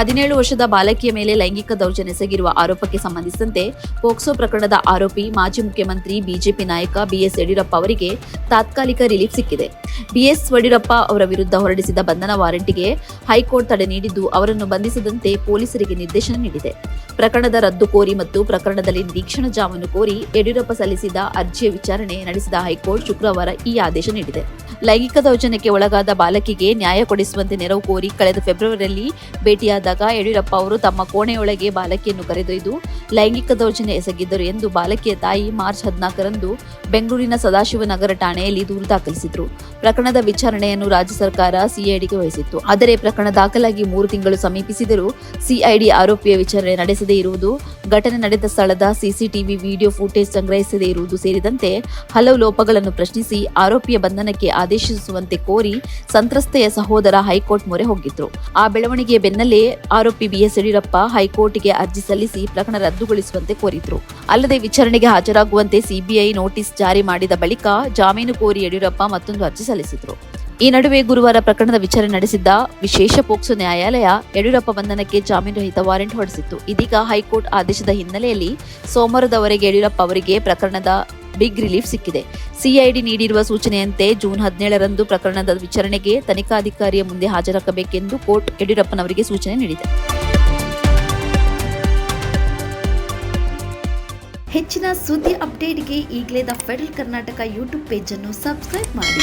ಹದಿನೇಳು ವರ್ಷದ ಬಾಲಕಿಯ ಮೇಲೆ ಲೈಂಗಿಕ ದೌರ್ಜನ್ಯಸಗಿರುವ ಆರೋಪಕ್ಕೆ ಸಂಬಂಧಿಸಿದಂತೆ ಪೋಕ್ಸೋ ಪ್ರಕರಣದ ಆರೋಪಿ, ಮಾಜಿ ಮುಖ್ಯಮಂತ್ರಿ, ಬಿಜೆಪಿ ನಾಯಕ ಬಿಎಸ್ ಯಡಿಯೂರಪ್ಪ ಅವರಿಗೆ ತಾತ್ಕಾಲಿಕ ರಿಲೀಫ್ ಸಿಕ್ಕಿದೆ. ಬಿಎಸ್ ಯಡಿಯೂರಪ್ಪ ಅವರ ವಿರುದ್ಧ ಹೊರಡಿಸಿದ ಬಂಧನ ವಾರಂಟಿಗೆ ಹೈಕೋರ್ಟ್ ತಡೆ ನೀಡಿದ್ದು ಅವರನ್ನು ಬಂಧಿಸದಂತೆ ಪೊಲೀಸರಿಗೆ ನಿರ್ದೇಶನ ನೀಡಿದೆ. ಪ್ರಕರಣದ ರದ್ದು ಕೋರಿ ಮತ್ತು ಪ್ರಕರಣದಲ್ಲಿ ನಿರೀಕ್ಷಣ ಜಾಮೀನು ಕೋರಿ ಯಡಿಯೂರಪ್ಪ ಸಲ್ಲಿಸಿದ ಅರ್ಜಿಯ ವಿಚಾರಣೆ ನಡೆಸಿದ ಹೈಕೋರ್ಟ್ ಶುಕ್ರವಾರ ಈ ಆದೇಶ ನೀಡಿದೆ. ಲೈಂಗಿಕ ದೌರ್ಜನ್ಯಕ್ಕೆ ಒಳಗಾದ ಬಾಲಕಿಗೆ ನ್ಯಾಯ ಕೊಡಿಸುವಂತೆ ನೆರವು ಕೋರಿ ಕಳೆದ ಫೆಬ್ರವರಿಯಲ್ಲಿ ಭೇಟಿಯಾದಾಗ ಯಡಿಯೂರಪ್ಪ ಅವರು ತಮ್ಮ ಕೋಣೆಯೊಳಗೆ ಬಾಲಕಿಯನ್ನು ಕರೆದೊಯ್ದು ಲೈಂಗಿಕ ದೌರ್ಜನ್ಯ ಎಸಗಿದ್ದರು ಎಂದು ಬಾಲಕಿಯ ತಾಯಿ ಮಾರ್ಚ್ ಹದಿನಾಲ್ಕರಂದು ಬೆಂಗಳೂರಿನ ಸದಾಶಿವನಗರ ಠಾಣೆಯಲ್ಲಿ ದೂರು ದಾಖಲಿಸಿದ್ರು. ಪ್ರಕರಣದ ವಿಚಾರಣೆಯನ್ನು ರಾಜ್ಯ ಸರ್ಕಾರ ಸಿಐಡಿಗೆ ವಹಿಸಿತ್ತು. ಆದರೆ ಪ್ರಕರಣ ದಾಖಲಾಗಿ ಮೂರು ತಿಂಗಳು ಸಮೀಪಿಸಿದರೂ ಸಿಐಡಿ ಆರೋಪಿಯ ವಿಚಾರಣೆ ನಡೆಸದೇ ಇರುವುದು, ಘಟನೆ ನಡೆದ ಸ್ಥಳದ ಸಿಸಿಟಿವಿ ವಿಡಿಯೋ ಫುಟೇಜ್ ಸಂಗ್ರಹಿಸದೇ ಇರುವುದು ಸೇರಿದಂತೆ ಹಲವು ಲೋಪಗಳನ್ನು ಪ್ರಶ್ನಿಸಿ ಆರೋಪಿಯ ಬಂಧನಕ್ಕೆ ಆದೇಶಿಸುವಂತೆ ಕೋರಿ ಸಂತ್ರಸ್ತೆಯ ಸಹೋದರ ಹೈಕೋರ್ಟ್ ಮೊರೆ ಹೋಗಿದ್ರು. ಆ ಬೆಳವಣಿಗೆಯ ಬೆನ್ನಲ್ಲೇ ಆರೋಪಿ ಬಿಎಸ್ ಯಡಿಯೂರಪ್ಪ ಹೈಕೋರ್ಟ್ಗೆ ಅರ್ಜಿ ಸಲ್ಲಿಸಿ ಪ್ರಕರಣ ರದ್ದುಗೊಳಿಸುವಂತೆ ಕೋರಿದ್ರು. ಅಲ್ಲದೆ ವಿಚಾರಣೆಗೆ ಹಾಜರಾಗುವಂತೆ ಸಿಬಿಐ ನೋಟಿಸ್ ಜಾರಿ ಮಾಡಿದ ಬಳಿಕ ಜಾಮೀನು ಕೋರಿ ಯಡಿಯೂರಪ್ಪ ಮತ್ತೊಂದು ಅರ್ಜಿ ಸಲ್ಲಿಸಿದ್ರು. ಈ ನಡುವೆ ಗುರುವಾರ ಪ್ರಕರಣದ ವಿಚಾರಣೆ ನಡೆಸಿದ್ದ ವಿಶೇಷ ಪೋಕ್ಸೋ ನ್ಯಾಯಾಲಯ ಯಡಿಯೂರಪ್ಪ ಬಂಧನಕ್ಕೆ ಜಾಮೀನು ರಹಿತ ವಾರೆಂಟ್ ಹೊರಡಿಸಿತ್ತು. ಇದೀಗ ಹೈಕೋರ್ಟ್ ಆದೇಶದ ಹಿನ್ನೆಲೆಯಲ್ಲಿ ಸೋಮವಾರದವರೆಗೆ ಯಡಿಯೂರಪ್ಪ ಅವರಿಗೆ ಪ್ರಕರಣದ ಬಿಗ್ ರಿಲೀಫ್ ಸಿಕ್ಕಿದೆ. ಸಿಐಡಿ ನೀಡಿರುವ ಸೂಚನೆಯಂತೆ ಜೂನ್ ಹದಿನೇಳರಂದು ಪ್ರಕರಣದ ವಿಚಾರಣೆಗೆ ತನಿಖಾಧಿಕಾರಿಯ ಮುಂದೆ ಹಾಜರಾಗಬೇಕೆಂದು ಕೋರ್ಟ್ ಯಡಿಯೂರಪ್ಪನವರಿಗೆ ಸೂಚನೆ ನೀಡಿದೆ. ಹೆಚ್ಚಿನ ಸುದ್ದಿ ಅಪ್ಡೇಟ್ಗೆ ಈಗಲೇ the federal Karnataka YouTube page ಅನ್ನು ಸಬ್ಸ್ಕ್ರೈಬ್ ಮಾಡಿ.